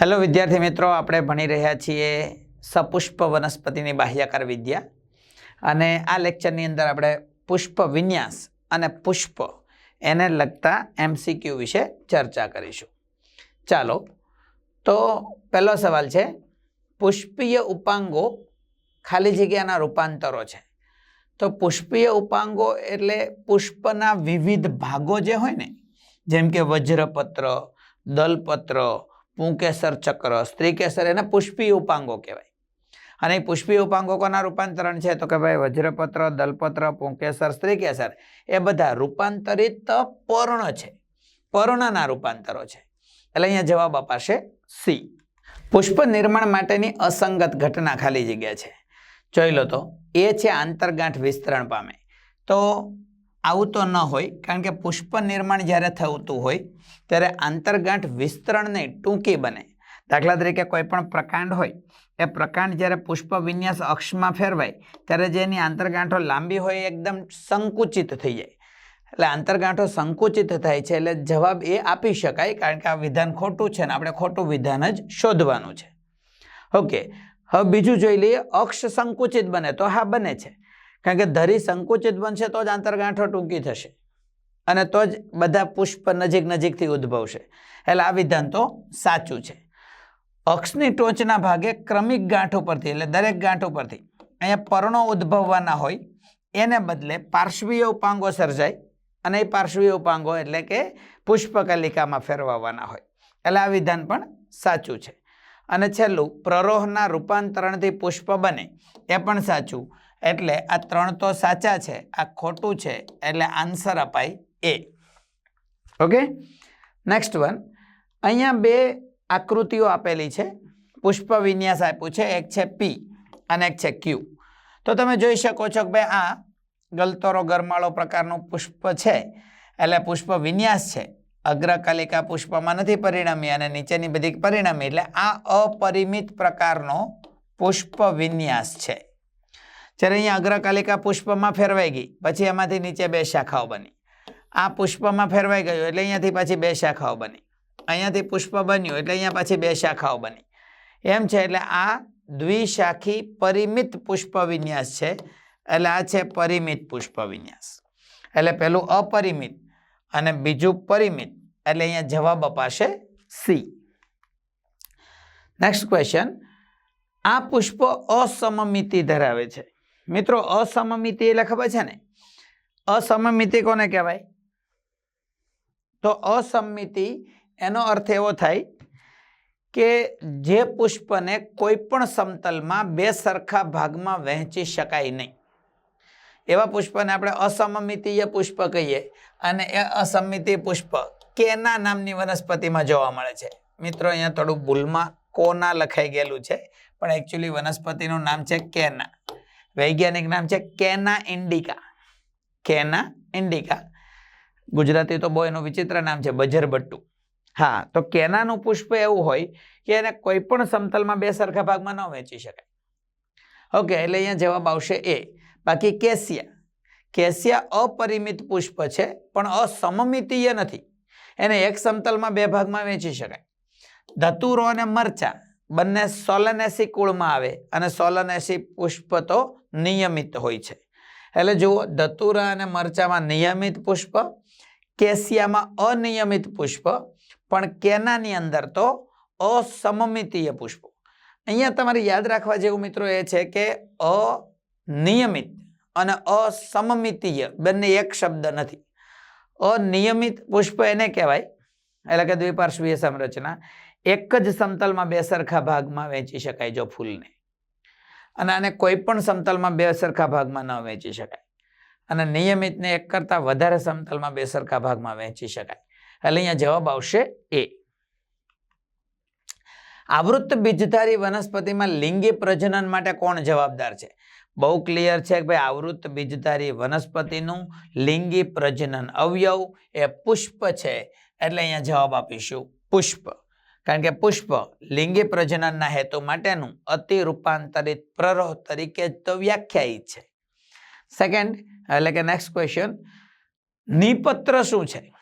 Hello વિદ્યાર્થી મિત્રો, આપણે ભણી રહ્યા છીએ સપુષ્પ વનસ્પતિની બાહ્યાકાર વિદ્યા. અને આ લેક્ચરની અંદર આપણે પુષ્પ વિન્યાસ અને પુષ્પ એને લગતા એમસીક્યુ વિશે ચર્ચા કરીશું. ચાલો, તો પહેલો સવાલ છે, પુષ્પીય ઉપાંગો ખાલી જગ્યાના રૂપાંતરો છે. તો પુષ્પીય ઉપાંગો એટલે પુષ્પના વિવિધ ભાગો જે હોય ને, જેમ કે વજ્રપત્ર, દલપત્ર પુંકેસર ચક્ર સ્ત્રીકેસર એને પુષ્પી ઉપાંગો કહેવાય. અને એ પુષ્પી ઉપાંગો કોના રૂપાંતરણ છે તો કે ભાઈ વજ્રપત્ર, દલપત્ર, પુંકેસર સ્ત્રીકેસર એ બધા રૂપાંતરિત પર્ણ છે. પર્ણના રૂપાંતરો છે. એટલે અહીંયા જવાબ અપાશે સી. પુષ્પ નિર્માણ માટેની અસંગત ઘટના ખાલી જગ્યા છે. જોઈ લો તો, એ છે આંતરગાંઠ વિસ્તરણ પામે. તો આવું તો ન હોય, કારણ કે પુષ્પ નિર્માણ જ્યારે થતું હોય, ત્યારે આંતરગાંઠ વિસ્તરણ નહીં ટૂંકી બને. દાખલા તરીકે કોઈ પણ પ્રકાંડ હોય, એ પ્રકાંડ જ્યારે પુષ્પ વિન્યાસ અક્ષમાં ફેરવાય, ત્યારે જે એની આંતરગાંઠો લાંબી હોય એકદમ સંકુચિત થઈ જાય. એટલે આંતરગાંઠો સંકુચિત થાય છે, એટલે જવાબ એ આપી શકાય, કારણ કે આ વિધાન ખોટું છે ને આપણે ખોટું વિધાન જ શોધવાનું છે. ઓકે, હવે બીજું જોઈ લઈએ, અક્ષ સંકુચિત બને તો હા બને છે. કારણ કે ધરી સંકુચિત બનશે તો જ આંતરગાંઠો ટૂંકી થશે. અને તો જ બધા પુષ્પ નજીક નજીકથી ઉદ્ભવશે. એટલે આ વિધાન તો સાચું છે. અક્ષની ટોચના ભાગે ક્રમિક ગાંઠ ઉપરથી એટલે દરેક ગાંઠ ઉપરથી અહીંયા પર્ણો ઉદ્ભવવાના હોય, એને બદલે પાર્શ્વીય ઉપાંગો સર્જાય, અને એ પાર્શ્વીય ઉપાંગો એટલે કે પુષ્પકલિકામાં ફેરવાવાના હોય. એટલે આ વિધાન પણ સાચું છે. અને છેલ્લું, પ્રરોહના રૂપાંતરણથી પુષ્પ બને, એ પણ સાચું. એટલે આ ત્રણ તો સાચા છે, આ ખોટું છે, એટલે આન્સર અપાય એ ઓકે નેક્સ્ટ વન અહીંયા બે આકૃતિઓ આપેલી છે. પુષ્પ વિન્યાસ આપ્યું છે, એક છે પી અને એક છે ક્યુ તો તમે જોઈ શકો છો કે ભાઈ આ ગલતોરો ગરમાળો પ્રકારનું પુષ્પ છે, એટલે પુષ્પ વિન્યાસ છે. અગ્રકલિકા પુષ્પમાં નથી પરિણમી અને નીચેની બધી પરિણમી, એટલે આ અપરિમિત પ્રકારનો પુષ્પ વિન્યાસ છે. જ્યારે અહીંયા અગ્રકાલિકા પુષ્પમાં ફેરવાઈ ગઈ. પછી એમાંથી નીચે બે શાખાઓ બની. આ પુષ્પમાં ફેરવાઈ ગયું એટલે અહીંયાથી પાછી બે શાખાઓ બની. અહીંયાથી પુષ્પ બન્યું એટલે અહીંયા પાછી બે શાખાઓ બની. એમ છે એટલે આ દ્વિશાખી પરિમિત પુષ્પ વિન્યાસ છે. એટલે આ છે પરિમિત પુષ્પ વિન્યાસ એટલે પેલું અપરિમિત અને બીજું પરિમિત. એટલે અહીંયા જવાબ અપાશે સી. નેક્સ્ટ ક્વેશ્ચન આ પુષ્પ અસમમિતિ ધરાવે છે. મિત્રો, અસમમિતિ એટલે ખબર છે ને? અસમમિતિ કોને કહેવાય? તો અસમમિતિ એનો અર્થ એવો થાય કે જે પુષ્પને કોઈ પણ સમતલમાં બે સરખા ભાગમાં વહેંચી શકાય નહીં. એવા પુષ્પને આપણે અસમમિતિય પુષ્પ કહીએ અને એ અસમિતિ પુષ્પ કેના નામની વનસ્પતિમાં જોવા મળે છે? મિત્રો, અહીંયા થોડું ભૂલમાં કોના લખાઈ ગયેલું છે, પણ એકચ્યુઅલી વનસ્પતિનું નામ છે કેના. વૈજ્ઞાનિક નામ છે કેના ઇન્ડિકા. કેના ઇન્ડિકા. ગુજરાતી તો બહુ એનું વિચિત્ર નામ છે, બજરબટ્ટુ. હા, તો કેનાનું પુષ્પ એવું હોય કે એને કોઈ પણ સમતલમાં બે સરખા ભાગમાં ન વેચી શકાય. ઓકે, એટલે અહીંયા જવાબ આવશે એ. બાકી કેસિયા. કેસિયા અપરિમિત પુષ્પ છે, પણ અસમમિતીય નથી. એને એક સમતલમાં બે ભાગમાં વેચી શકાય. ધતુરો અને મરચા. બંને સોલનેસી કુળમાં આવે અને સોલનેસી પુષ્પ તો નિયમિત હોય છે. એટલે જુઓ, ધતુરા અને મરચામાં નિયમિત પુષ્પ કેસિયામાં અનિયમિત પુષ્પ, પણ કેનાની અંદર તો અસમમિતીય પુષ્પો. અહીંયા તમારે યાદ રાખવા જેવું મિત્રો એ છે કે અનિયમિત અને અસમમિતીય બંને એક શબ્દ નથી. અનિયમિત પુષ્પ એને કહેવાય? એટલે કે દ્વિપાર્શ્વીય સંરચના. એક જ સમતલમાં બે સરખા ભાગમાં વેચી શકાય જો ફૂલને. અને આને કોઈ પણ સમતલમાં બે સરખા ભાગમાં ન વેચી શકાય. અને નિયમિતને એક કરતાં વધારે સમતલમાં બે સરખા ભાગમાં વહેંચી શકાય. એટલે અહીંયા જવાબ આવશે એ. આવૃત્ત બીજધારી વનસ્પતિમાં લિંગી પ્રજનન માટે કોણ જવાબદાર છે? બહુ ક્લિયર છે કે ભાઈ આવૃત્ત બીજધારી વનસ્પતિનું લિંગી પ્રજનન અવયવ એ પુષ્પ છે. એટલે અહીંયા જવાબ આપીશું પુષ્પ. કારણ કે પુષ્પ લિંગી પ્રજનનના હેતુ માટેનું અતિ રૂપાંતરિત પ્રરોહ તરીકે તો વ્યાખ્યાયિત છે. સેકન્ડ એટલે કે નેક્સ્ટ ક્વેશ્ચન નિપત્ર શું છે?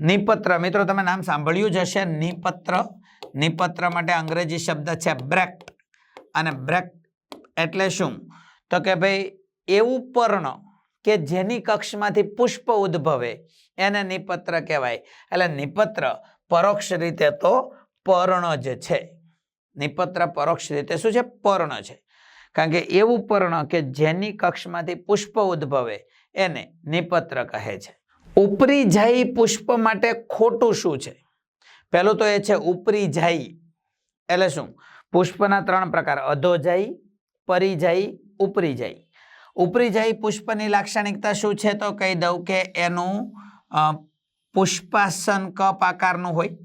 નિપત્ર, મિત્રો, તમે નામ સાંભળ્યું જ હશે. નિપત્ર નિપત્ર માટે અંગ્રેજી શબ્દ છે બ્રેક્ટ. અને બ્રેક્ટ એટલે શું? તો કે ભાઈ એવું પર્ણ કે જેની કક્ષમાંથી પુષ્પ ઉદ્ભવે, એને નિપત્ર કહેવાય. એટલે નિપત્ર પરોક્ષ રીતે તો પર્ણ જ છે, નિપત્ર પરોક્ષ રીતે શું છે? પર્ણ છે. કારણ કે એવું પર્ણ કે જેની કક્ષમાંથી પુષ્પ ઉદ્ભવે, એને નિપત્ર કહે છે. ઉપરી જાય પુષ્પ માટે ખોટું શું છે? પહેલું તો એ છે ઉપરી જાય એટલે શું? પુષ્પના ત્રણ પ્રકાર અધોજાઈ પરિજાઈ ઉપરી જાય ઉપરી જાય પુષ્પની લાક્ષણિકતા શું છે? તો કહી દઉં કે એનું પુષ્પાસન કપ આકારનું હોય.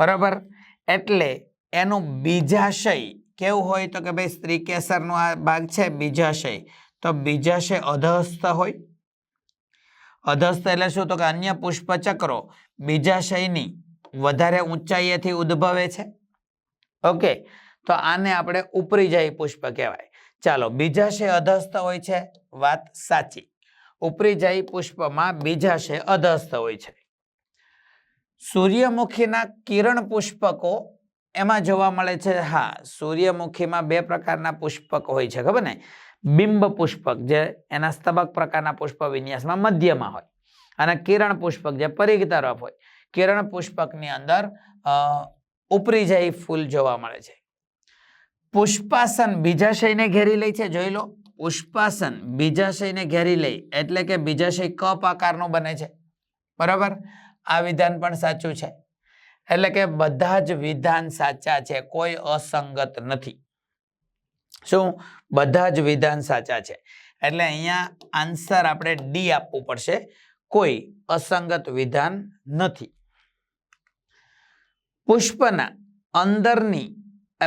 બરાબર? એટલે એનું બીજાશય કેવું હોય તો કે ભાઈ સ્ત્રી કેસરનો આ ભાગ છે બીજાશય તો બીજાશય અધસ્થ હોય. અધસ્થ એટલે શું? તો કે અન્ય પુષ્પચક્રો બીજાશયની વધારે ઊંચાઈએથી ઉદ્ભવે છે. ઓકે, તો આને આપણે ઉપરી જાય પુષ્પ કહેવાય. ચાલો બીજાશય અધસ્થ હોય છે, વાત સાચી. ઉપરી જાય પુષ્પમાં બીજાશય અધસ્થ હોય છે. સૂર્યમુખીના કિરણ પુષ્પકો એમાં જોવા મળે છે. હા, સૂર્યમુખીમાં બે પ્રકારના પુષ્પક હોય છે, ખબર ને? બિંબ પુષ્પક, જે એના સ્તબક પ્રકારના પુષ્પ વિન્યાસમાં મધ્યમાં હોય. અને કિરણ પુષ્પક, જે પરિઘ તરફ હોય. કિરણ પુષ્પકની અંદર ઉપરી જાય ફૂલ જોવા મળે છે. પુષ્પાસન બીજાશયને ઘેરી લે છે, જોઈ લો. પુષ્પાસન બીજાશયને ઘેરી લે એટલે કે બીજાશય કપ આકારનું બને છે. બરાબર? આ વિધાન પણ સાચું છે. એટલે કે બધા જ વિધાન સાચા છે, કોઈ અસંગત નથી. શું? બધા જ વિધાન સાચા છે. એટલે અહીંયા આન્સર આપણે ડી આપવું પડશે. કોઈ અસંગત વિધાન નથી. પુષ્પના અંદરની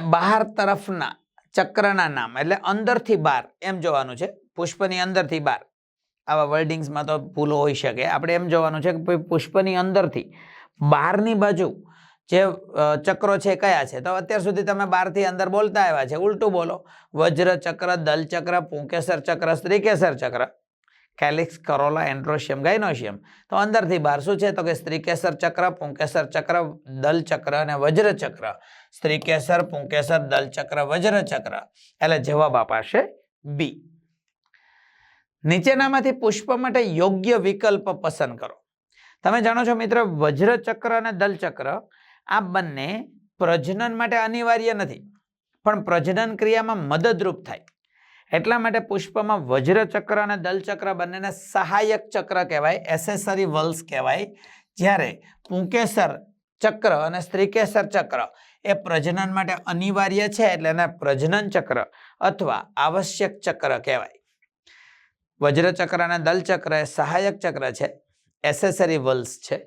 બહાર તરફના ચક્રના નામ, એટલે અંદરથી બહાર, એમ જોવાનું છે. પુષ્પની અંદરથી બહાર. આવા વર્ડિંગ્સમાં તો ભૂલો હોઈ શકે. આપણે એમ જોવાનું છે કે પુષ્પની અંદરથી બહારની બાજુ જે ચક્રો છે કયા છે? તો અત્યાર સુધી તમે બહારથી અંદર બોલતા આવ્યા છે. ઉલટું બોલો. વજ્ર ચક્ર, દલ ચક્ર, પુંકેસર ચક્ર, સ્ત્રીકેસર ચક્ર. કેલિક્સ, કરોલા, એન્ડ્રોશિયમ, ગાયનોશિયમ. તો અંદરથી બહાર શું છે? તો કે સ્ત્રીકેસર ચક્ર, પુંકેસર ચક્ર, દલ ચક્ર અને વજ્ર ચક્ર. સ્ત્રીકેસર, પુંકેસર, દલ ચક્ર, વજ્ર ચક્ર. એટલે જવાબ અપાશે બી. નીચેનામાંથી પુષ્પ માટે યોગ્ય વિકલ્પ પસંદ કરો. તમે જાણો છો મિત્ર વજ્ર ચક્ર અને દલચક્ર આ બંને પ્રજનન માટે અનિવાર્ય નથી, પણ પ્રજનન ક્રિયામાં મદદરૂપ થાય. એટલા માટે પુષ્પમાં વજ્ર ચક્ર અને દલચક્ર બંનેને સહાયક ચક્ર કહેવાય એસેસરી વલ્સ કહેવાય. જ્યારે પુંકેસર ચક્ર અને સ્ત્રીકેસર ચક્ર એ પ્રજનન માટે અનિવાર્ય છે, એટલે એને પ્રજનન ચક્ર અથવા આવશ્યક ચક્ર કહેવાય. વજ્ર ચક્ર અને દલચક્ર એ સહાયક ચક્ર છે. એસેસરી વલ્સ છે.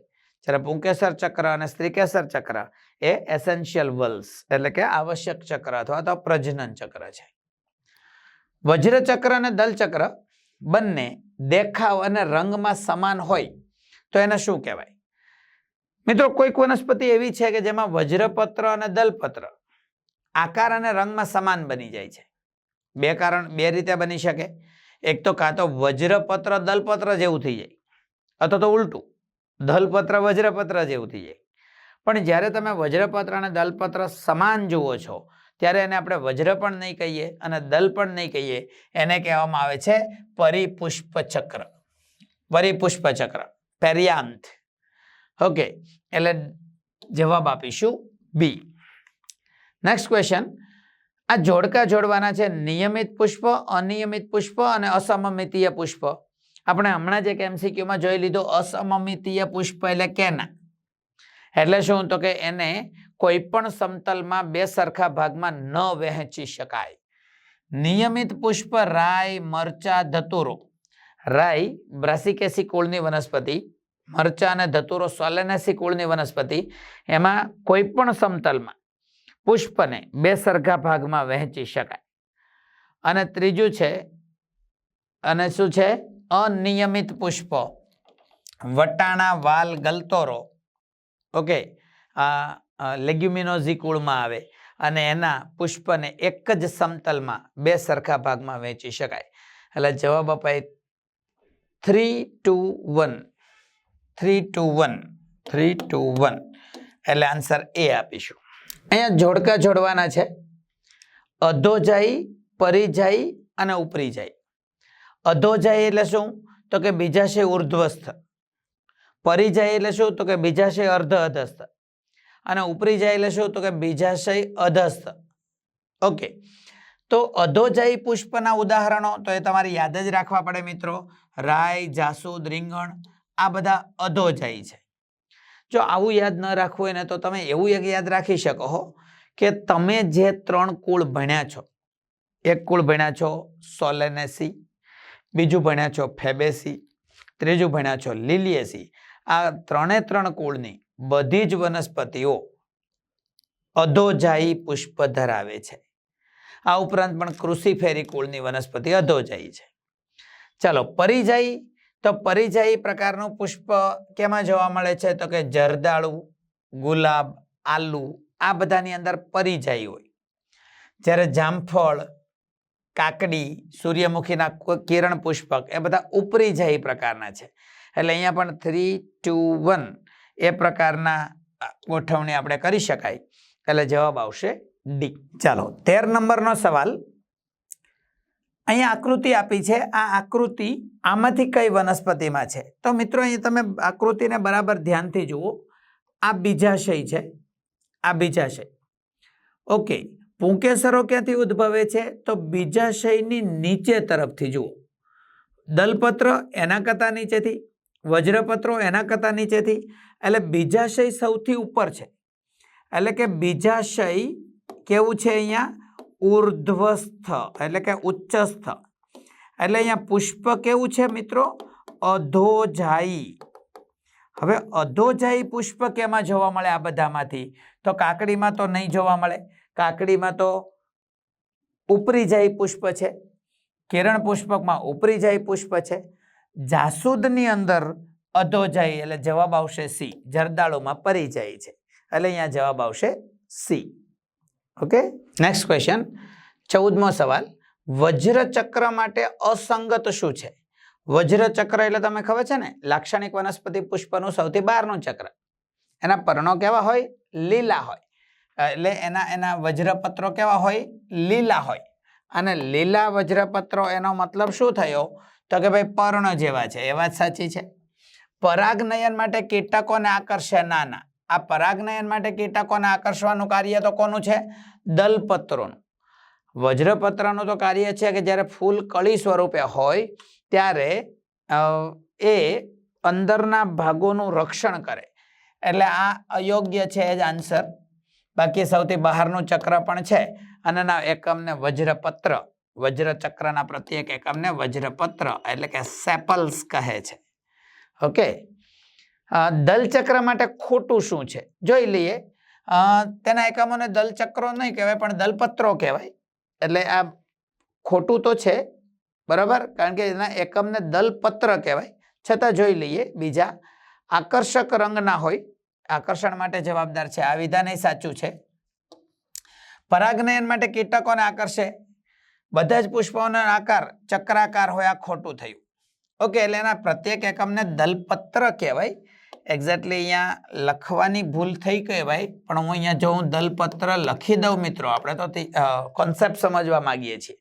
જ્યારે પુંકેસર ચક્ર અને સ્ત્રીકેસર ચક્ર એ એસેન્શિયલ વલ્સ એટલે કે આવશ્યક ચક્ર અથવા તો પ્રજનન ચક્ર છે. વજ્ર ચક્ર અને દલચક્ર બંને દેખાવ અને રંગમાં સમાન હોય તો એને શું કહેવાય? મિત્રો, કોઈક વનસ્પતિ એવી છે કે જેમાં વજ્રપત્ર અને દલપત્ર આકાર અને રંગમાં સમાન બની જાય છે. બે કારણ, બે રીતે બની શકે. એક તો કાં તો વજ્રપત્ર, દલપત્ર જેવું થઈ જાય. અથવા તો ઉલટું, દલપત્ર, વજ્રપત્ર જેવું થઈ જાય. પણ જ્યારે તમે વજ્રપત્ર અને દલપત્ર સમાન જુઓ છો, ત્યારે એને આપણે વજ્ર પણ નહીં કહીએ અને દલ પણ નહીં કહીએ. એને કહેવામાં આવે છે પરિપુષ્પ ચક્ર પરિપુષ્પ પેરિયાંત. ઓકે, એટલે જવાબ આપીશું બી. નેક્સ્ટ ક્વેશ્ચન આ જોડકા જોડવાના છે નિયમિત પુષ્પ, અનિયમિત પુષ્પ અને અસમમિતીય પુષ્પ. આપણે હમણાં જ એક એમસીક્યુમાં જોઈ લીધું, અસમમિતીય પુષ્પ એટલે કેના? એટલે શું? તો કે એને કોઈ પણ સમતલમાં બે સરખા ભાગમાં ન વહેંચી શકાય. નિયમિત પુષ્પ રાય મરચા, ધતુરો. રાય બ્રાસિકેસી કુળની વનસ્પતિ, મરચા અને ધતુરો સોલેનેસી કુળની વનસ્પતિ. એમાં કોઈ પણ સમતલમાં પુષ્પને બે સરખા ભાગમાં વહેંચી શકાય. અને ત્રીજું છે, અને શું છે? અનિયમિત પુષ્પો. વટાણા, વાલ ગલતોરો. ઓકે આ લેગ્યુમિનોઝી કુળમાં આવે. અને એના પુષ્પને એક જ સમતલમાં બે સરખા ભાગમાં વહેંચી શકાય. એટલે જવાબ અપાય three two one. Three two one. Three two one. એટલે આન્સર એ આપીશું. અહીંયા જોડકા જોડવાના છે. અધોજાઈ પરિજાઈ અને ઉપરી જાય. અધોજાઈ એટલે શું? તો કે બીજા છે ઉર્ધ્વસ્થ. પરિજાય એટલે શું? તો કે બીજાશય અર્ધ અધસ્થ. અને ઉપરી જાય એટલે શું? તો કે બીજાશય અધસ્થ. ઓકે તો અધોજાઈ પુષ્પના ઉદાહરણો, તો એ તમારે યાદ જ રાખવા પડે મિત્રો. રાય, જાસૂદ, રીંગણ, આ બધા અધોજાઈ છે. જો આવું યાદ ન રાખવું હોય ને તો તમે એવું એક યાદ રાખી શકો, હો, કે તમે જે ત્રણ કુળ ભણ્યા છો, એક કુળ ભણ્યા છો સોલેનેસી, બીજું ભણ્યા છો ફેબેસી, ત્રીજું ભણ્યા છો લીલિયેસી, આ ત્રણે ત્રણ કુળની બધી જ વનસ્પતિઓ અધોજાઈ પુષ્પ ધરાવે છે. આ ઉપરાંત પણ કૃષિફેરી કુળની વનસ્પતિ અધોજાઈ છે. ચાલો પરિજાઈ તો પરિજાઈ પ્રકારનું પુષ્પ કેમાં જોવા મળે છે? તો કે જરદાળુ, ગુલાબ, આલુ, આ બધાની અંદર પરિજાઈ હોય. જ્યારે જામફળ, કાકડી, સૂર્યમુખીના કિરણ પુષ્પક, એ બધા ઉપરીજાઈ પ્રકારના છે. એટલે અહીંયા પણ થ્રી ટુ વન એ પ્રકારના ગોઠવણી આપણે કરી શકાય. એટલે જવાબ આવશે ડી. ચાલો, તેર નંબરનો સવાલ. અહીંયા આકૃતિ આપી છે. આ આકૃતિ આમાંથી કઈ વનસ્પતિમાં છે? તો મિત્રો, અહીં તમે આકૃતિને બરાબર ધ્યાનથી જુઓ. આ બીજાશય છે. આ બીજાશય. ઓકે પુંકેસરો ક્યાંથી ઉદ્ભવે છે? તો બીજાશયની નીચે તરફથી જુઓ. દલપત્ર એના કરતાં નીચેથી, વજ્રપત્રો એના કરતાં નીચેથી, એટલે બીજાશય સૌથી ઉપર છે. એટલે કે બીજાશય કેવું છે અહીંયા? ઉર્ધ્વસ્થ એટલે કે ઉચ્ચસ્થ. એટલે અહીંયા પુષ્પ કેવું છે મિત્રો? અધોજાઈ હવે અધોજાઈ પુષ્પ કેમાં જોવા મળે આ બધામાંથી? તો કાકડીમાં તો નહીં જોવા મળે. કાકડીમાં તો ઉપરી જાય પુષ્પ છે. કિરણ પુષ્પકમાં ઉપરી જાય પુષ્પ છે. જાસૂદની અંદર અધોજાઈ એટલે જવાબ આવશે સી. જરદાળુમાં પરિજાઈ છે. એટલે અહીંયા જવાબ આવશે સી. ઓકે નેક્સ્ટ ક્વેશ્ચન ચૌદમો સવાલ. વજ્રચક્ર માટે અસંગત શું છે? વજ્રચક્ર એટલે તમે ખબર છે ને? લાક્ષણિક વનસ્પતિ પુષ્પનું સૌથી બહારનું ચક્ર. એના પર્ણો કેવા હોય? લીલા હોય. એટલે એના એના વજ્રપત્રો કેવા હોય? લીલા હોય. અને લીલા વજ્રપત્રો એનો મતલબ શું થયો? તો કે ભાઈ પર્ણ જેવા છે. એ વાત સાચી છે. પરાગનયન માટે કીટકોને આકર્ષે નાના. આ પરાગનયન માટે કીટકોને આકર્ષવાનું કાર્ય તો કોનું છે? દલપત્રોનું. વજ્રપત્રનું તો કાર્ય છે કે જ્યારે ફૂલ કળી સ્વરૂપે હોય ત્યારે એ અંદરના ભાગોનું રક્ષણ કરે. એટલે આ અયોગ્ય છે એ જ આન્સર. બાકી સૌથી બહારનું ચક્ર પણ છે. અને ના, એકમને વજ્રપત્ર. વજ્રચક્રના પ્રત્યેક એકમને વજ્રપત્ર એટલે કે સેપલ્સ કહે છે. ઓકે? દલચક્ર માટે ખોટું શું છે? જોઈ લઈએ. તેના એકમોને દલચક્રો નહીં કહેવાય, પણ દલપત્રો કહેવાય. એટલે આ ખોટું તો છે, બરાબર? કારણ કે એના એકમને દલપત્ર કહેવાય. છતાં જોઈ લઈએ બીજા. આકર્ષક રંગના હોય. આકર્ષણ માટે જવાબદાર છે. આ વિધાન સાચું છે. પરાગનયન માટે કીટકોને આકર્ષે. બધા જ પુષ્પોનો આકાર ચક્રાકાર હોય, આ ખોટું થયું. ઓકે, એટલે એના પ્રત્યેક એકમને દલપત્ર કહેવાય. એક્ઝેક્ટલી અહીંયા લખવાની ભૂલ થઈ કહેવાય પણ હું અહીંયા જો હું દલપત્ર લખી દઉં મિત્રો, આપણે તો કોન્સેપ્ટ સમજવા માંગીએ છીએ.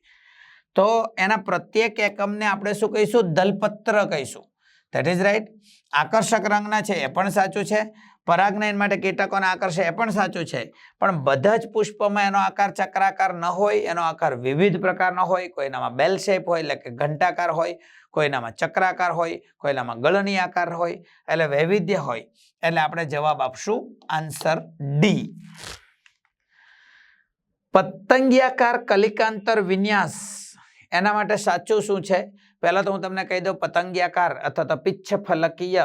તો એના પ્રત્યેક એકમને આપણે શું કહીશું? દલપત્ર કહીશું. ધેટ ઇઝ રાઈટ આકર્ષક રંગના છે, એ પણ સાચું છે. પરાગનયન માટે કીટકોને આકર્ષે, એ પણ સાચું છે. પણ બધા જ પુષ્પમાં એનો આકાર ચક્રાકાર ન હોય, એનો આકાર વિવિધ પ્રકારનો હોય કોઈનામાં બેલ શેપ હોય, એટલે કે ઘંટાકાર હોય કોઈનામાં ચક્રાકાર હોય કોઈનામાં ગળની આકાર હોય, એટલે વૈવિધ્ય હોય. એટલે આપણે જવાબ આપશું આન્સર ડી. પતંગિયાકાર કલિકાંતર વિન્યાસ. એના માટે સાચું શું છે? પહેલા તો હું તમને કહી દઉં, પતંગિયાકાર અથવા તો પિચ્છ ફલકીય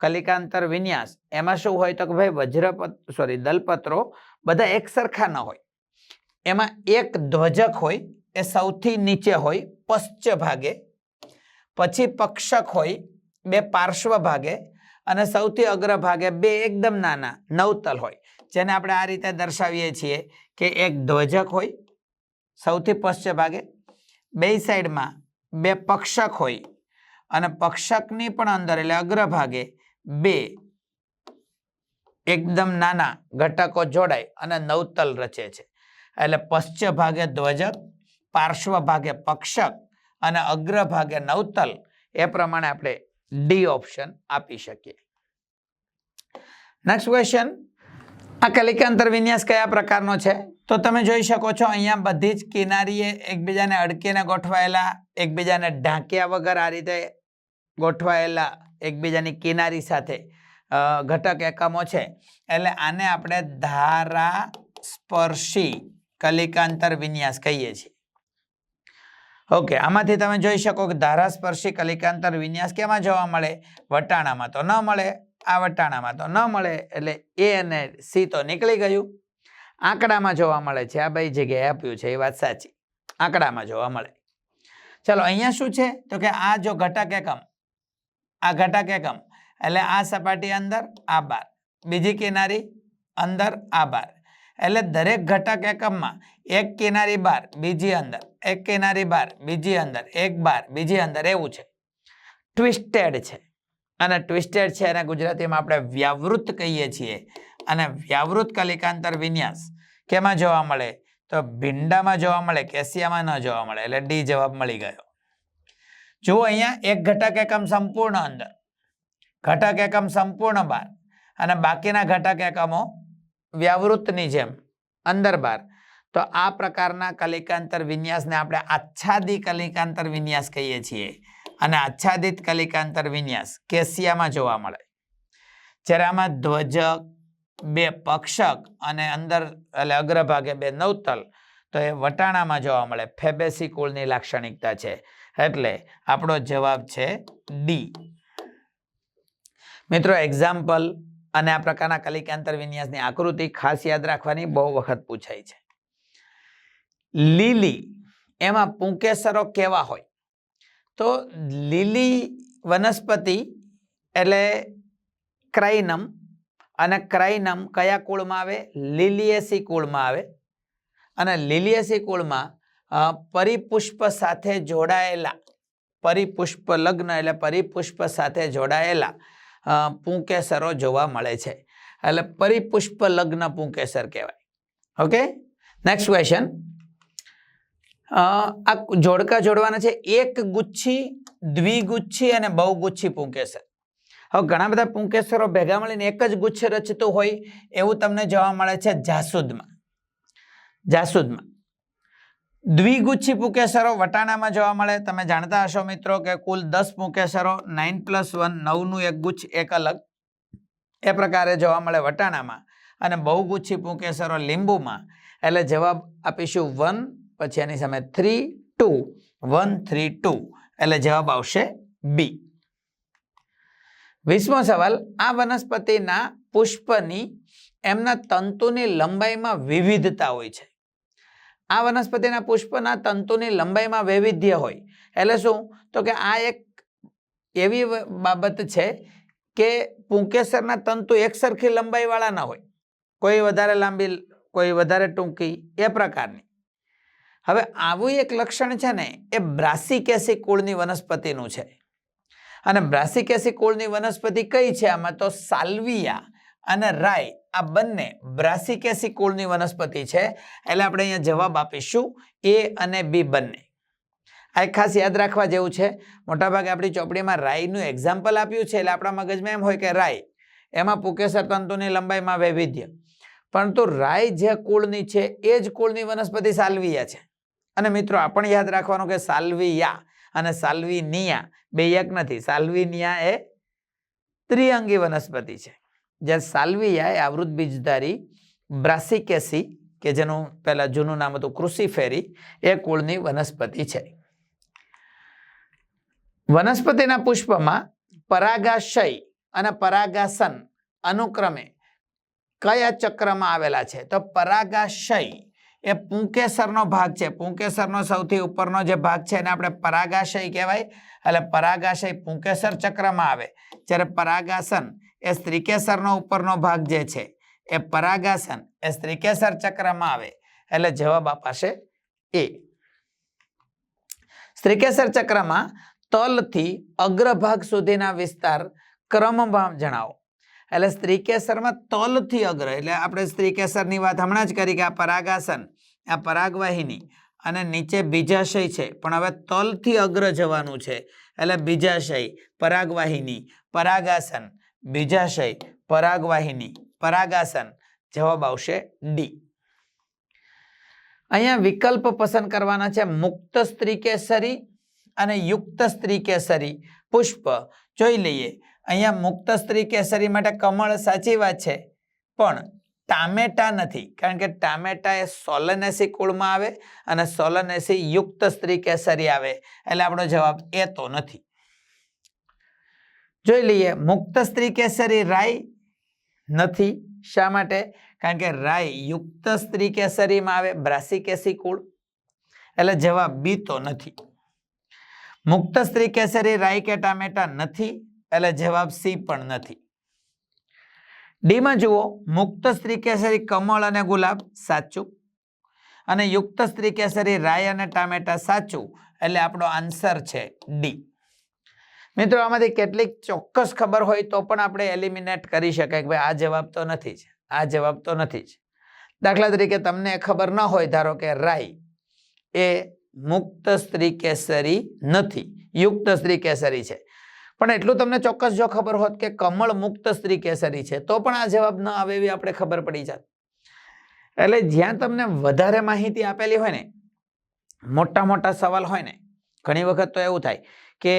કલિકાંતર વિન્યાસ. એમાં શું હોય તો કે ભાઈ વજ્રપત સોરી દલપત્રો બધા એક સરખા ન હોય. એમાં એક ધ્વજક હોય, એ સૌથી નીચે હોય પશ્ચ ભાગે પછી પક્ષક હોય, બે પાર્શ્વ ભાગે અને સૌથી અગ્ર ભાગે બે એકદમ નાના, નવતલ હોય. જેને આપણે આ રીતે દર્શાવીએ છીએ કે એક ધ્વજક હોય, સૌથી પશ્ચ ભાગે, બે સાઈડમાં બે પક્ષક હોય અને પક્ષકની પણ અંદર એટલે અગ્ર ભાગે બે એકદમ નાના ઘટકો જોડાય અને નવતલ રચે છે. એટલે પશ્ચ ભાગે ધ્વજક પાર્શ્વ ભાગે પક્ષક અને અગ્ર ભાગે નવતલ એ પ્રમાણે આપણે ડી ઓપ્શન આપી શકીએ. નેક્સ્ટ ક્વેશ્ચન આ કલિકાંતર વિન્યાસ કયા પ્રકારનો છે? તો તમે જોઈ શકો છો, અહીંયા બધી જ કિનારીએ એકબીજાને અડકીને ગોઠવાયેલા, એકબીજાને ઢાંક્યા વગર આ રીતે ગોઠવાયેલા એકબીજાની કિનારી સાથે ઘટક એકમો છે. એટલે આને આપણે ધારા સ્પર્શી કલિકાંતર વિન્યાસ કહીએ છીએ. ઓકે, આમાંથી તમે જોઈ શકો કે ધારાસ્પર્શી કલિકાંતર વિન્યાસ કેમાં જોવા મળે? વટાણામાં તો ન મળે. આ વટાણામાં તો ન મળે, એટલે એ અને સી તો નીકળી ગયું. આંકડામાં જોવા મળે છે, આ બે જગ્યાએ આપ્યું છે, એ વાત સાચી. આંકડામાં જોવા મળે. ચલો, અહીંયા શું છે? તો કે આ જો ઘટક એકમ, આ ઘટક એકમ, એટલે આ સપાટી અંદર, આ બાર. બીજી કિનારી અંદર, આ બાર. એટલે દરેક ઘટક એકમમાં એક કિનારી બાર, બીજી અંદર, એક કિનારી બાર, બીજી અંદર, એક બાર, બીજી અંદર એવું છે. ટ્વિસ્ટેડ છે. અને ટ્વિસ્ટેડ છે એને ગુજરાતીમાં આપણે વ્યાવૃત કહીએ છીએ. અને વ્યાવૃત કલિકાંતર વિન્યાસ કેમાં જોવા મળે? તો ભીંડામાં જોવા મળે કેસિયામાં ન જોવા મળે, એટલે ડી જવાબ મળી ગયો. જુઓ અહીંયા એક ઘટક એકમ સંપૂર્ણ અંદર, ઘટક એકમ સંપૂર્ણ બાર અને બાકીના ઘટક એકમો વ્યાવૃતની જેમ અંદર બાર. તો આ પ્રકારના કલિકાંતર વિન્યાસને આપણે આચ્છાદી કલિકાંતર વિન્યાસ કહીએ છીએ. અને આચ્છાદિત કલિકાંતર વિન્યાસ કેસિયામાં જોવા મળે. જ્યારે આમાં ધ્વજક, બે પક્ષક અને અંદર એટલે અગ્રભાગે બે નવતલ તો એ વટાણામાં જોવા મળે. ફેબેસી કુળની લાક્ષણિકતા છે. એટલે આપણો જવાબ છે ડી. મિત્રો એક્ઝામ્પલ અને આ પ્રકારના કલિકાંતર વિન્યાસની આકૃતિ ખાસ યાદ રાખવાની બહુ વખત પૂછાય છે. લીલી એમાં પુંકેસરો કેવા હોય? તો લીલી વનસ્પતિ એટલે ક્રાઇનમ અને ક્રાઇનમ કયા કુળમાં આવે? લીલિયસી કુળમાં આવે. અને લીલિયસી કુળમાં પરિપુષ્પ સાથે જોડાયેલા, પરિપુષ્પ લગ્ન એટલે પરિપુષ્પ સાથે જોડાયેલા પુંકેસરો જોવા મળે છે. એટલે પરિપુષ્પ લગ્ન પુંકેસર કહેવાય. ઓકે? નેક્સ્ટ ક્વેશ્ચન આ જોડકા જોડવાના છે. એક ગુચ્છી દ્વિગુચ્છી અને બહુગુચ્છી પુંકેસર. હવે ઘણા બધા પુંકેસરો ભેગા મળીને એક જ ગુચ્છ રચતું હોય એવું તમને જોવા મળે છે જાસૂદમાં. જાસૂદમાં. દ્વિગુચ્છી પુકેસરો વટાણામાં જોવા મળે. તમે જાણતા હશો મિત્રો કે કુલ દસ પુકેસરો નાઇન પ્લસ વન નવનું એક ગુચ્છ એક અલગ. એ પ્રકારે જોવા મળે વટાણામાં. અને બહુગુચ્છી પુકેસરો લીંબુમાં. એટલે જવાબ આપીશું વન, પછી એની સામે three, two. One, three, two. એટલે જવાબ આવશે બી. વીસમો સવાલ, આ વનસ્પતિના પુષ્પની એમના તંતુની લંબાઈમાં વિવિધતા હોય છે. આ વનસ્પતિના પુષ્પના તંતુની લંબાઈમાં વૈવિધ્ય હોય. એટલે શું? તો કે આ એક એવી બાબત છે કે પુંકેસરના તંતુ એકસરખી લંબાઈવાળા ના હોય. કોઈ વધારે લાંબી, કોઈ વધારે ટૂંકી, એ પ્રકારની. હવે આવું એક લક્ષણ છે ને, એ બ્રાસિકેસી કુળની વનસ્પતિનું છે. અને બ્રાસિકેસી કુળની વનસ્પતિ કઈ છે? આમાં તો સાલ્વિયા અને રાય આ બંને બ્રાસિકેસી કુળની વનસ્પતિ છે. એટલે આપણે અહીંયા જવાબ આપીશું એ અને બી બંને. આ એક ખાસ યાદ રાખવા જેવું છે. મોટાભાગે આપણી ચોપડીમાં રાયનું એક્ઝામ્પલ આપ્યું છે. એટલે આપણા મગજમાં એમ હોય કે રાય એમાં પુકેસર તંતુની લંબાઈમાં વૈવિધ્ય. પરંતુ રાય જે કુળની છે, એ જ કુળની વનસ્પતિ સાલ્વિયા છે. અને મિત્રો, આ પણ યાદ રાખવાનું કે સાલ્વિયા અને સાલ્વિનિયા બે એક નથી. સાલ્વિનિયા એ ત્રિઅંગી વનસ્પતિ છે. જ્યારે સાલ્વિયા એ આવૃત બીજધારી બ્રાસિકેસી, કે જેનું પહેલાં જૂનું નામ હતું કૃષિફેરી એ કુળની વનસ્પતિ છે. વનસ્પતિના પુષ્પમાં પરાગાશય અને પરાગાસન અનુક્રમે કયા ચક્રમાં આવેલા છે? તો પરાગાશય એ પુંકેસરનો ભાગ છે. પુંકેસરનો સૌથી ઉપરનો જે ભાગ છે એને આપણે પરાગાશય કહેવાય. એટલે પરાગાશય પુંકેસર ચક્રમાં આવે. જ્યારે પરાગાસન એ સ્ત્રીકેસરનો ઉપરનો ભાગ જે છે, એ પરાગાસન, એ સ્ત્રીકેસર ચક્રમાં આવે. એટલે જવાબ અપાશે એ. સ્ત્રીકેસર ચક્રમાં તલથી અગ્રભાગ સુધીના વિસ્તાર ક્રમમાં જણાવો. એટલે સ્ત્રીકેસરમાં તલથી અગ્ર, એટલે આપણે સ્ત્રીકેસરની વાત હમણાં જ કરી કે આ પરાગાસન, આ પરાગવાહિની અને નીચે બીજાશય છે, પણ હવે તલથી અગ્ર જવાનું છે. એટલે બીજાશય, પરાગવાહિની, પરાગાસન બીજાશય પરાગવાહિની, પરાગાસન. જવાબ આવશે ડી. અહીંયા વિકલ્પ પસંદ કરવાના છે મુક્ત સ્ત્રી કેસરી અને યુક્ત સ્ત્રી કેસરી પુષ્પ, જોઈ લઈએ. અહીંયા મુક્ત સ્ત્રી કેસરી માટે કમળ સાચી વાત છે, પણ ટામેટા નથી, કારણ કે ટામેટા એ સોલનેસી કુળમાં આવે અને સોલનેસી યુક્ત સ્ત્રી કેસરી આવે. એટલે આપણો જવાબ એ તો નથી. જોઈ લઈએ, મુક્ત સ્ત્રી કેસરી રાય નથી. શા માટે? કારણ કે રાય યુક્ત સ્ત્રી કેસરીમાં આવે બ્રાસિકેસી કુળ એટલે જવાબ બી તો નથી. મુક્ત સ્ત્રી કેસરી રાય કે ટામેટા નથી, એટલે જવાબ સી પણ નથી. ડીમાં જુઓ, મુક્ત સ્ત્રી કેસરી કમળ અને ગુલાબ, સાચું. અને યુક્ત સ્ત્રી કેસરી રાય અને ટામેટા સાચું, એટલે આપણો આન્સર છે ડી. મિત્રો, આમાંથી કેટલીક ચોક્કસ ખબર હોય તો પણ આપણે એલિમિનેટ કરી શકાય કે ભાઈ આ જવાબ તો નથી જ, આ જવાબ તો નથી જ. દાખલા તરીકે તમને ખબર ન હોય, ધારો કે રાય એ મુક્ત સ્ત્રી કેસરી નથી, યુક્ત સ્ત્રી કેસરી છે. પણ એટલું તમને ચોક્કસ જો ખબર હોત કે કમળ મુક્ત સ્ત્રી કેસરી છે, તો પણ આ જવાબ ન આવે એવી આપણે ખબર પડી જાત. એટલે જ્યાં તમને વધારે માહિતી આપેલી હોય ને, મોટા મોટા સવાલ હોય ને, ઘણી વખત તો એવું થાય કે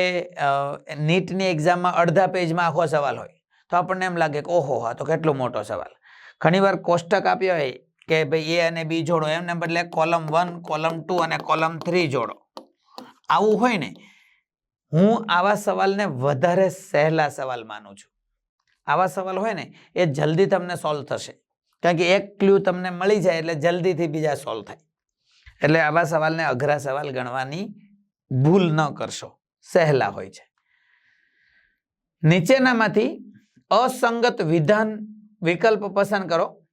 નીટની એક્ઝામમાં અડધા પેજમાં આખો સવાલ હોય. તો આપણને એમ લાગે કે, ઓહો હા તો કેટલો મોટો સવાલ. ઘણીવાર કોષ્ટક આપ્યો હોય કે, ભાઈ, એ અને બી જોડો. એમને બદલે કોલમ વન, કોલમ ટુ અને કોલમ થ્રી જોડો. આવું હોય ને, હું આવા સવાલને વધારે સહેલા સવાલ માનું છું. આવા સવાલ હોય ને, એ જલ્દી તમને સોલ્વ થશે. કારણ કે એક ક્લ્યુ તમને મળી જાય એટલે જલ્દીથી બીજા સોલ્વ થાય. એટલે આવા સવાલને અઘરા સવાલ ગણવાની ભૂલ ન કરશો. સહેલા હોય છે. નીચેનામાંથી અસંગત વિધાન વિકલ્પ પસંદ કરો.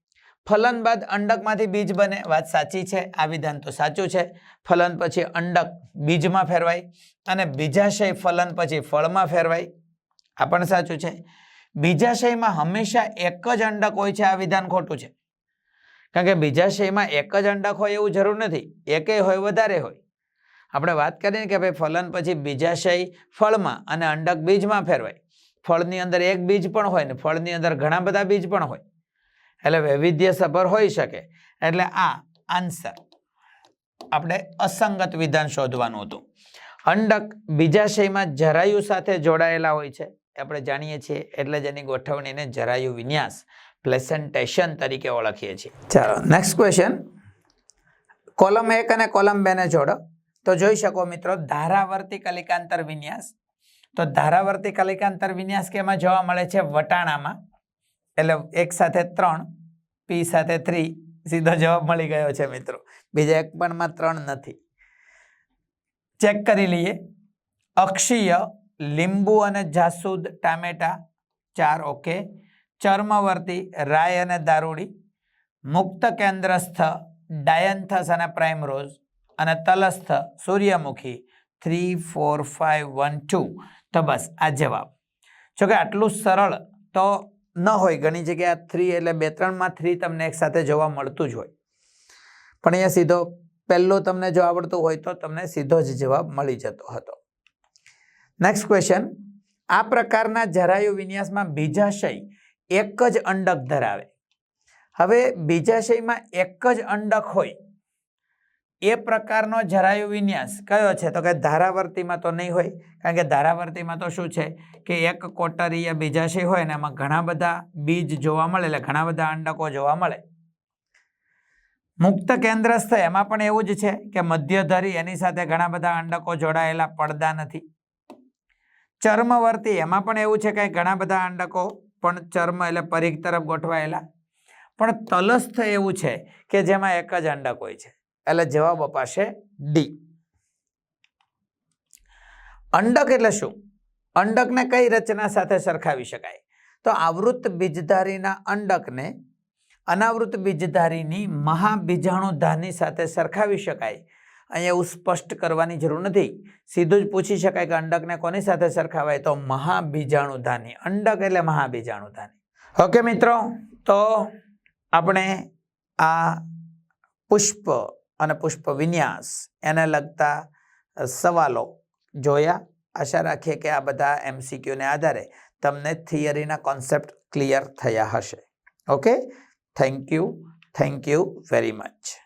ફલન બાદ અંડકમાંથી બીજ બને, વાત સાચી છે, આ વિધાન તો સાચું છે. ફલન પછી અંડક બીજમાં ફેરવાય અને બીજાશય ફલન પછી ફળમાં ફેરવાય, આ પણ સાચું છે. બીજાશયમાં હંમેશા એક જ અંડક હોય છે, આ વિધાન ખોટું છે. કારણ કે બીજાશયમાં એક જ અંડક હોય એવું જરૂર નથી. એકેય હોય, વધારે હોય. આપણે વાત કરીએ કે ભાઈ ફલન પછી બીજાશય ફળમાં અને અંડક બીજમાં ફેરવાય. ફળની અંદર એક બીજ પણ હોય ને ફળની અંદર ઘણા બધા બીજ પણ હોય. એટલે વૈવિધ્ય સભર હોઈ શકે. એટલે આ આન્સર. આપણે અસંગત વિધાન શોધવાનું હતું. અંડક બીજાશયમાં જરાયુ સાથે જોડાયેલા હોય છે. આપણે જાણીએ છીએ. એટલે જ એની ગોઠવણીને જરાયુ વિન્યાસ, પ્લેસન્ટેશન તરીકે ઓળખીએ છીએ. ચાલો નેક્સ્ટ ક્વેશ્ચન કોલમ એક અને કોલમ બેને જોડો. તો જોઈ શકો મિત્રો, ધારાવર્તી કલિકાંતર વિન્યાસ. તો ધારાવર્તી કલિકાંતર વિન્યાસ કેમાં જોવા મળે છે વટાણામાં. એટલે એક સાથે ત્રણ પી સાથે થ્રી સીધો જવાબ મળી ગયો છે મિત્રો. બીજા એક પણમાં ત્રણ નથી. ચેક કરી લઈએ. અક્ષીય, લીંબુ અને જાસૂદ ટામેટા ચાર ઓકે ચર્મવર્તી, રાય અને દારૂડી. મુક્ત કેન્દ્રસ્થ ડાયન્થસ અને પ્રાઇમરોઝ. અને તલસ્થ સૂર્યમુખી three four five one two તો બસ, આ જવાબ. જો કે આટલું સરળ તો ન હોય. ઘણી જગ્યાએ થ્રી એટલે બે, ત્રણમાં થ્રી તમને એકસાથે જોવા મળતું જ હોય. પણ અહીંયા સીધો પહેલો તમને જો આવડતું હોય તો તમને સીધો જ જવાબ મળી જતો હતો. નેક્સ્ટ ક્વેશ્ચન આ પ્રકારના જરાયુ વિન્યાસમાં બીજાશય એક જ અંડક ધરાવે. હવે બીજાશયમાં એક જ અંડક હોય એ પ્રકારનો જરાયુ વિન્યાસ કયો છે? તો કે ધારાવર્તીમાં તો નહીં હોય, કારણ કે ધારાવર્તીમાં તો શું છે કે એક કોટરીય બીજાશય હોય ને એમાં ઘણા બધા બીજ જોવા મળે, એટલે ઘણા બધા અંડકો જોવા મળે. મુક્ત કેન્દ્રસ્થ એમાં પણ એવું જ છે કે મધ્યધરી એની સાથે ઘણા બધા અંડકો જોડાયેલા પડદા નથી. ચર્મવર્તી એમાં પણ એવું છે કે ઘણા બધા અંડકો પણ ચર્મ એટલે પરિઘ તરફ ગોઠવાયેલા. પણ તલસ્થ એવું છે કે જેમાં એક જ અંડક હોય છે. એટલે જવાબ અપાશે ડી અંડક એટલે શું? અંડકને કઈ રચના સાથે સરખાવી શકાય? તો આવૃત બીજધારીના અંડકને અનાવૃત બીજધારીની મહાબીજાણુધાની સાથે સરખાવી શકાય. અહીંયા એવું સ્પષ્ટ કરવાની જરૂર નથી. સીધું જ પૂછી શકાય કે અંડકને કોની સાથે સરખાવાય? તો મહાબીજાણુધાની અંડક એટલે મહાબીજાણુધાની ઓકે મિત્રો, તો આપણે આ પુષ્પ અને પુષ્પ વિન્યાસ. એને લગતા સવાલો જોયા. આશા રાખીએ કે આ બધા એમસીક્યુને આધારે તમને થિયરીના કોન્સેપ્ટ ક્લિયર થયા હશે. Okay? Thank you. Thank you very much.